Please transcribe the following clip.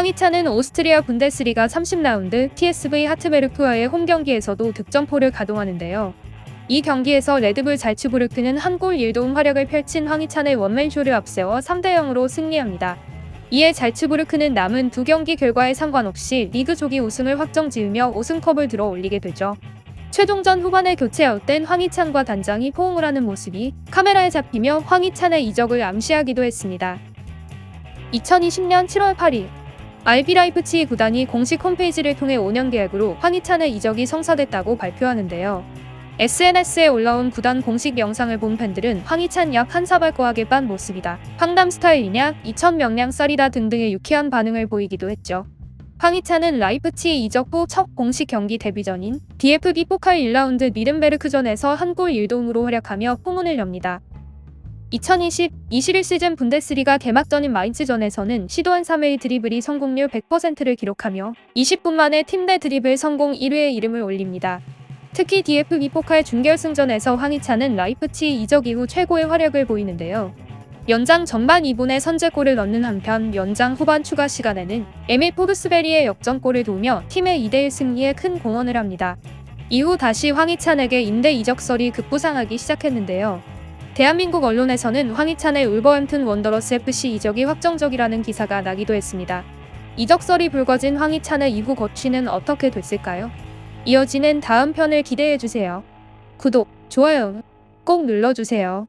황희찬은 오스트리아 분데스리가 30라운드 TSV 하트베르크와의 홈 경기에서도 득점포를 가동하는데요. 이 경기에서 레드불 잘츠부르크는 한 골 1도움 활약을 펼친 황희찬의 원맨쇼를 앞세워 3대 0으로 승리합니다. 이에 잘츠부르크는 남은 두 경기 결과에 상관없이 리그 조기 우승을 확정지으며 우승컵을 들어 올리게 되죠. 최종전 후반에 교체 아웃된 황희찬과 단장이 포옹을 하는 모습이 카메라에 잡히며 황희찬의 이적을 암시하기도 했습니다. 2020년 7월 8일 RB 라이프치히 구단이 공식 홈페이지를 통해 5년 계약으로 황희찬의 이적이 성사됐다고 발표하는데요. SNS에 올라온 구단 공식 영상을 본 팬들은 황희찬 약 한 사발 거하게 빤 모습이다. 황담 스타일이냐, 2천 명량 쌀이다 등등의 유쾌한 반응을 보이기도 했죠. 황희찬은 라이프치히 이적 후 첫 공식 경기 데뷔전인 DFB 포칼 1라운드 미른베르크전에서 한 골 1도움으로 활약하며 포문을 엽니다. 2020-21 시즌 분데스리가 개막전인 마인츠전에서는 시도한 3회의 드리블이 성공률 100%를 기록하며 20분 만에 팀 내 드리블 성공 1위에 이름을 올립니다. 특히 DFB 포칼 준결승전에서 황희찬은 라이프치 이적 이후 최고의 활약을 보이는데요. 연장 전반 2분에 선제골을 넣는 한편 연장 후반 추가 시간에는 에밀 포르스베리의 역전골을 도우며 팀의 2대1 승리에 큰 공헌을 합니다. 이후 다시 황희찬에게 임대 이적설이 급부상하기 시작했는데요. 대한민국 언론에서는 황희찬의 울버햄튼 원더러스 FC 이적이 확정적이라는 기사가 나기도 했습니다. 이적설이 불거진 황희찬의 이후 거취는 어떻게 됐을까요? 이어지는 다음 편을 기대해주세요. 구독, 좋아요 꼭 눌러주세요.